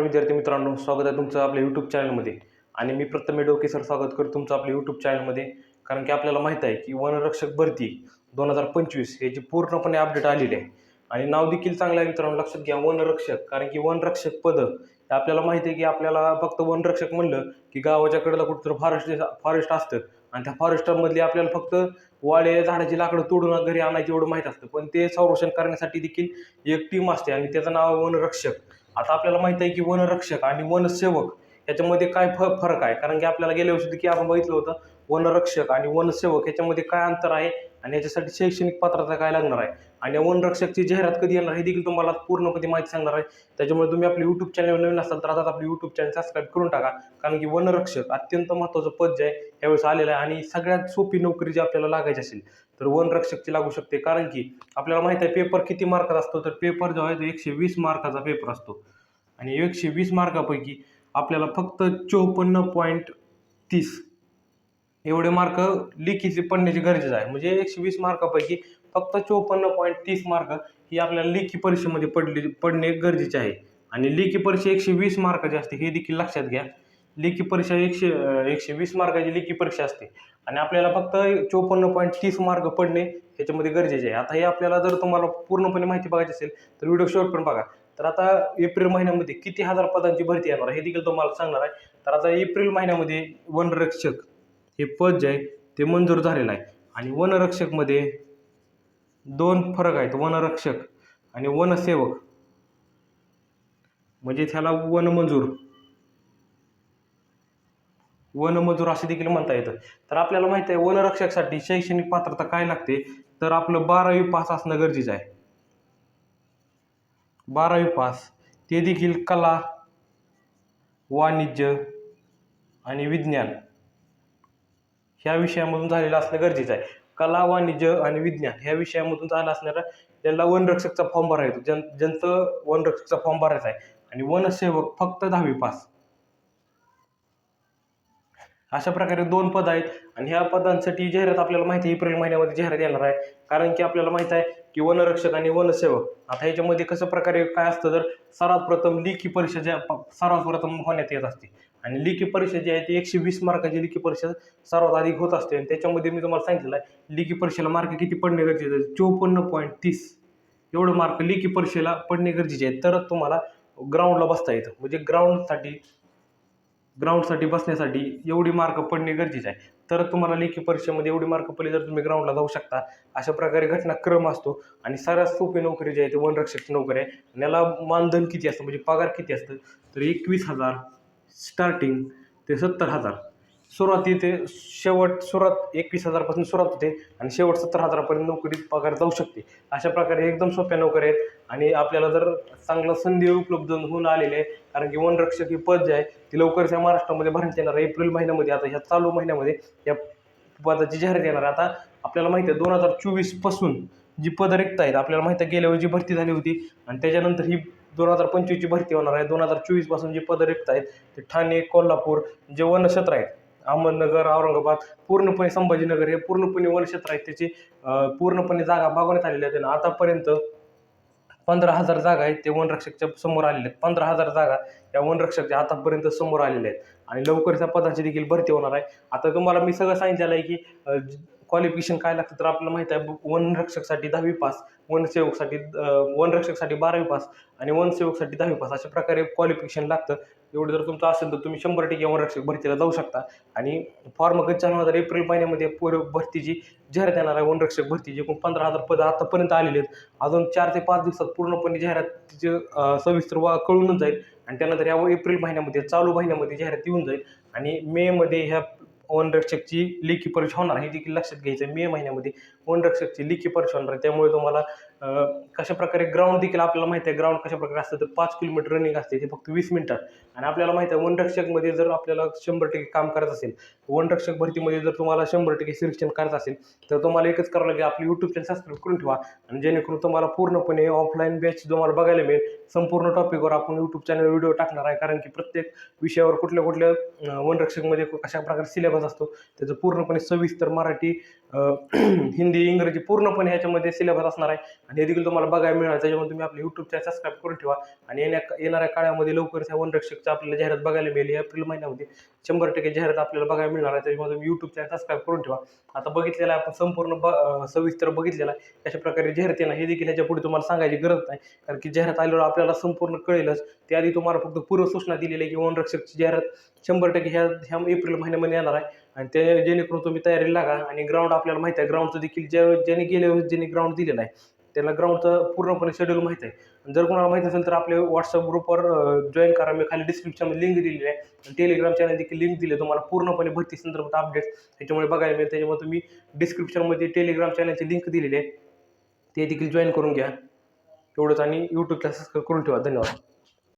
नमस्कार विद्यार्थी मित्रांनो स्वागत आहे तुमचं आपल्या यूट्यूब चॅनलमध्ये आणि मी प्रथम डोके सर स्वागत करतो तुमचं आपल्या यूट्यूब चॅनलमध्ये कारण की आपल्याला माहीत आहे की वनरक्षक भरती दोन हजार पंचवीस याची पूर्णपणे अपडेट आलेली आहे. आणि नाव देखील चांगलं आहे मित्रांनो लक्षात घ्या वनरक्षक. कारण की वनरक्षक पद हे आपल्याला माहिती आहे की आपल्याला फक्त वनरक्षक म्हणलं की गावाच्या कडेला कुठंतरी फॉरेस्ट फॉरेस्ट असतं. आणि त्या फॉरेस्टमधली आपल्याला फक्त वाडे झाडाची लाकडं तोडून घरी आणायची एवढं माहीत असतं. पण ते संरक्षण करण्यासाठी देखील एक टीम असते आणि त्याचं नाव आहे वनरक्षक. आता आपल्याला माहीत आहे की वनरक्षक आणि वनसेवक याच्यामध्ये काय फ फरक आहे? कारण की आपल्याला गेल्या वर्षी की आपण बघितलं होतं वनरक्षक आणि वनसेवक याच्यामध्ये काय अंतर आहे आणि याच्यासाठी शैक्षणिक पात्रता काय लागणार आहे? आणि वनरक्षकची जाहिरात कधी येणार हे देखील तुम्हाला पूर्णपणे माहिती सांगणार आहे. त्याच्यामुळे तुम्ही आपले यूट्यूब चॅनल नवीन असाल तर आता आपले यूट्यूब चॅनल सबस्क्राईब करून टाका. कारण की वनरक्षक अत्यंत महत्त्वाचं पद जे आहे यावेळेस आलेलं आहे आणि सगळ्यात सोपी नोकरी जी आपल्याला लागायची असेल तर वनरक्षकची लागू शकते. कारण की आपल्याला माहिती आहे पेपर किती मार्काचा असतो? तर पेपर जो आहे तो एकशे वीस मार्काचा पेपर असतो. आणि एकशे वीस मार्कापैकी आपल्याला फक्त चोपन्न पॉईंट तीस एवढे मार्क लेखीचे पडण्याचे गरजेचं आहे. म्हणजे एकशे वीस मार्कापैकी फक्त चोपन्न पॉईंट तीस मार्क ही आपल्याला लेखी परीक्षेमध्ये पडले पडणे गरजेचे आहे. आणि लेखी परीक्षा एकशे वीस मार्काची असते हे देखील लक्षात घ्या. लेखी परीक्षा एकशे एकशे वीस मार्काची लेखी परीक्षा असते. आणि आपल्याला फक्त चोपन्न पॉईंट तीस मार्क पडणे ह्याच्यामध्ये गरजेचे आहे. आता हे आपल्याला जर तुम्हाला पूर्णपणे माहिती बघायची असेल तर व्हिडिओ शॉर्ट पण बघा. तर आता एप्रिल महिन्यामध्ये किती हजार पदांची भरती येणार आहे हे देखील तुम्हाला सांगणार आहे. तर आता एप्रिल महिन्यामध्ये वनरक्षक हे पद जे आहे ते मंजूर झालेलं आहे. आणि वनरक्षकमध्ये दोन फरक आहेत वनरक्षक आणि वनसेवक. म्हणजे त्याला वनमजूर वनमजूर असे देखील म्हणता येतं. तर आपल्याला माहिती आहे वनरक्षकसाठी शैक्षणिक पात्रता काय लागते? तर आपलं बारावी पास असणं गरजेचं आहे. बारावी पास. ते देखील कला वाणिज्य आणि विज्ञान ह्या विषयामधून झालेलं असणं गरजेचं आहे. कला वाणिज्य आणि विज्ञान ह्या विषयामधून झालं असणारा त्यांना वनरक्षकचा फॉर्म भरायचा ज्यां ज्यांचं वनरक्षकचा फॉर्म भरायचा आहे. आणि वनसेवक फक्त दहावी पास. अशा प्रकारे दोन पद आहेत. आणि ह्या पदांसाठी जाहिरात आपल्याला माहिती एप्रिल महिन्यामध्ये जाहिरात येणार आहे. कारण की आपल्याला माहीत आहे की वनरक्षक आणि वनसेवक. आता याच्यामध्ये कसं प्रकारे काय असतं तर सर्वात प्रथम लेखी परीक्षा ज्या प- सर्वात प्रथम होण्यात येत असते. आणि लेखी परीक्षा जी आहे ती एकशे वीस मार्काची लेखी परीक्षा सर्वात अधिक होत असते. आणि त्याच्यामध्ये मी तुम्हाला सांगितलेलं आहे लेखी परीक्षेला मार्क किती पडणे गरजेचे आहे चोपन्न पॉईंट तीस. एवढं मार्क लेखी परीक्षेला पडणे गरजेचे आहे तरच तुम्हाला ग्राउंडला बसता येतं. म्हणजे ग्राउंडसाठी ग्राउंडसाठी बसण्यासाठी एवढी मार्क पडणे गरजेचे आहे. तर तुम्हाला लेखी परीक्षेमध्ये एवढी मार्क पडली तर तुम्ही ग्राउंडला जाऊ शकता. अशा प्रकारे घटनाक्रम असतो आणि सर्वात सोपी नोकरी जी आहे ती वनरक्षकची नोकरी आहे. आणि याला मानधन किती असतं? म्हणजे पगार किती असतं? तर एकवीस हजार स्टार्टिंग ते सत्तर हजार. सुरुवाती ते शेवट सुरुवात एकवीस हजारपासून सुरुवात होते आणि शेवट सत्तर हजारापर्यंत नोकरी पगार जाऊ शकते. अशा प्रकारे एकदम सोप्या नोकऱ्या आहेत आणि आपल्याला जर चांगला संधी उपलब्ध होऊन आलेले आहे कारण की वनरक्षक ही पद जे आहे ती लवकरच या महाराष्ट्रामध्ये भरण्यात येणार आहे. एप्रिल महिन्यामध्ये आता ह्या चालू महिन्यामध्ये या पदाची जाहिरात येणार आहे. आता आपल्याला माहिती आहे दोन हजार चोवीसपासून जी पदं रिक्त आहेत आपल्याला माहिती आहे गेल्या वेळी जी भरती झाली होती आणि त्याच्यानंतर ही दोन हजार पंचवीसची भरती होणार आहे. दोन हजार चोवीसपासून जी पदं रिक्त आहेत ते ठाणे कोल्हापूर जे वनक्षेत्र आहेत अहमदनगर औरंगाबाद पूर्णपणे संभाजीनगर हे पूर्णपणे वनक्षेत्र आहेत. त्याची पूर्णपणे जागा मागवण्यात आलेल्या आहेत आणि आतापर्यंत पंधरा हजार जागा आहेत ते वनरक्षकच्या समोर आलेले आहेत. पंधरा हजार जागा या वनरक्षकच्या आतापर्यंत समोर आलेल्या आहेत. आणि लवकर त्या पदाची देखील भरती होणार आहे. आता तुम्हाला मी सगळं सांगितलेलं आहे की क्वालिफिकेशन काय लागतं तर आपल्याला माहीत आहे वनरक्षकसाठी दहावी पास वनसेवकसाठी अं, वनरक्षकसाठी बारावी पास आणि वनसेवकसाठी दहावी पास अशा प्रकारे क्वालिफिकेशन लागतं. एवढं जर तुमचं असेल तर तुम्ही शंभर टक्के वनरक्षक भरतीला जाऊ शकता. आणि फॉर्म कधी हजार एप्रिल महिन्यामध्ये पूर्व भरतीची जाहिरात येणार आहे वनरक्षक भरतीची एकूण पंधरा हजार पद आतापर्यंत आलेले आहेत. अजून चार ते पाच दिवसात पूर्णपणे जाहिरातीचे सविस्तर वा कळूनच जाईल. आणि त्यानंतर या एप्रिल महिन्यामध्ये चालू महिन्यामध्ये जाहिरात येऊन जाईल. आणि मेमध्ये ह्या वनरक्षकची लेखी परीक्षा होणार हे देखील लक्षात घ्यायचं आहे मे महिन्यामध्ये वनरक्षकची लेखी परीक्षा होणार आहे. त्यामुळे तुम्हाला कशा प्रकारे ग्राउंड देखील आपल्याला माहिती आहे. ग्राउंड कशा प्रकारे असतं तर पाच किलोमीटर रनिंग असते ते फक्त वीस मिनिटात. आणि आपल्याला माहिती आहे वनरक्षकमध्ये जर आपल्याला शंभर टक्के काम करायचं असेल वनरक्षक भरतीमध्ये जर तुम्हाला शंभर टक्के सिलेक्शन करायचं असेल तर तुम्हाला एकच करावं लागेल आपली यूट्यूब चॅनल सबस्क्राईब करून ठेवा. आणि जेणेकरून तुम्हाला पूर्णपणे ऑफलाईन बॅच तुम्हाला बघायला मिळेल. संपूर्ण टॉपिकवर आपण यूट्यूब चॅनल व्हिडिओ टाकणार आहे. कारण की प्रत्येक विषयावर कुठल्या कुठल्या वनरक्षकमध्ये कशा प्रकारे सिलेबस असतो त्याचं पूर्णपणे सविस्तर मराठी हिंदी इंग्रजी पूर्णपणे ह्याच्यामध्ये सिलेबस असणार आहे. आणि हे देखील तुम्हाला बघायला मिळणार त्याच्यामुळे तुम्ही आपले यूट्यूब चॅनल सबस्क्राईब करून ठेवा. आणि येण्या येणाऱ्या काळामध्ये लवकरच ह्या वनरक्षकचं आपल्याला जाहिरात बघायला मिळेल. एप्रिल महिन्यामध्ये शंभर टक्के जाहिरात आपल्याला बघायला मिळणार आहे. त्याच्यामुळे तुम्ही यूट्यूब चॅनल सबस्क्राईब करून ठेवा. आता बघितलेला आहे आपण संपूर्ण ब सविस्तर बघितलेला आहे. कशा प्रकारे जाहिरात येणार हे देखील ह्याच्या पुढे तुम्हाला सांगायची गरज नाही. कारण की जाहिरात आल्यावर आपल्याला संपूर्ण कळेलच. त्याआधी तुम्हाला फक्त पूर्वसूचना दिलेली आहे की वनरक्षकची जाहिरात शंभर टक्के ह्या ह्या एप्रिल महिन्यामध्ये येणार आहे. आणि ते जेणेकरून तुम्ही तयारी लागा आणि ग्राउंड आपल्याला माहिती आहे. ग्राउंडचं देखील ज्या ज्याने गेल्या वेळेस ज्यांनी ग्राउंड दिलेलं आहे. त्याला ग्राउंडचं पूर्णपणे शेड्यूल माहिती आहे. आणि जर कोणाला माहिती असेल तर आपले व्हॉट्सअप ग्रुपवर जॉईन करा. मी खाली डिस्क्रिप्शनमध्ये लिंक दिलेली आहे. आणि टेलिग्राम चॅनल देखील लिंक दिली आहे. तुम्हाला पूर्णपणे भरती संदर्भात अपडेट त्याच्यामुळे बघायला मिळेल. त्याच्यामुळे तुम्ही डिस्क्रिप्शनमध्ये टेलिग्राम चॅनलची लिंक दिलेली आहे. ते देखील जॉईन करून घ्या. एवढंच आणि यूट्यूब क्लासेस करून ठेवा. धन्यवाद.